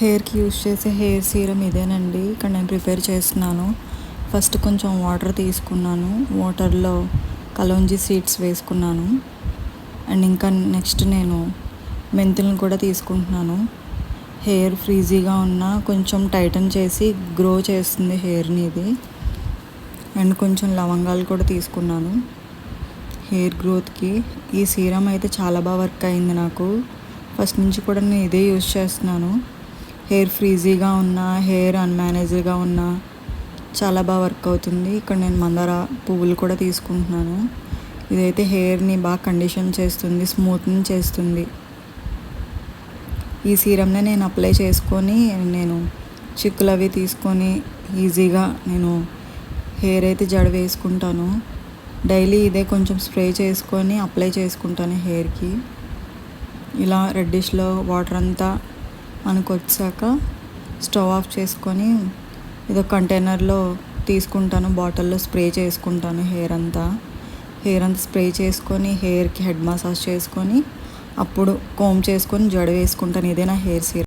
హెయిర్కి యూజ్ చేసే hair serum ఇదేనండి. ఇక్కడ నేను ప్రిపేర్ చేస్తున్నాను. ఫస్ట్ కొంచెం వాటర్ తీసుకున్నాను. వాటర్లో కలోంజీ సీడ్స్ వేసుకున్నాను. అండ్ ఇంకా నెక్స్ట్ నేను మెంతులను కూడా తీసుకుంటున్నాను. హెయిర్ ఫ్రీజీగా ఉన్న కొంచెం టైటన్ చేసి గ్రో చేస్తుంది హెయిర్ని ఇది అండ్ కొంచెం లవంగాలు కూడా తీసుకున్నాను. హెయిర్ గ్రోత్కి ఈ సీరం అయితే చాలా బాగా వర్క్ అయింది నాకు. ఫస్ట్ నుంచి కూడా నేను ఇదే యూజ్ చేస్తున్నాను. హెయిర్ ఫ్రీజీగా ఉన్న హెయిర్ అన్మేనేజ్గా ఉన్న చాలా బాగా వర్క్ అవుతుంది. ఇక్కడ నేను మందార పువ్వులు కూడా తీసుకుంటున్నాను. ఇదైతే హెయిర్ని బాగా కండిషన్ చేస్తుంది స్మూత్ని చేస్తుంది. ఈ సీరమ్ని నేను అప్లై చేసుకొని నేను చిక్కులు అవి తీసుకొని ఈజీగా నేను హెయిర్ అయితే జడ వేసుకుంటాను. డైలీ ఇదే కొంచెం స్ప్రే చేసుకొని అప్లై చేసుకుంటాను హెయిర్కి. ఇలా రెడ్డిష్లో వాటర్ అంతా మనకు వచ్చాక స్టవ్ ఆఫ్ చేసుకొని ఏదో కంటైనర్లో తీసుకుంటాను బాటిల్లో స్ప్రే చేసుకుంటాను హెయిర్ అంతా. హెయిర్ అంతా స్ప్రే చేసుకొని హెయిర్కి హెడ్ మసాజ్ చేసుకొని అప్పుడు కోమ్ చేసుకొని జడ వేసుకుంటాను. ఇదే నా హెయిర్ సీరం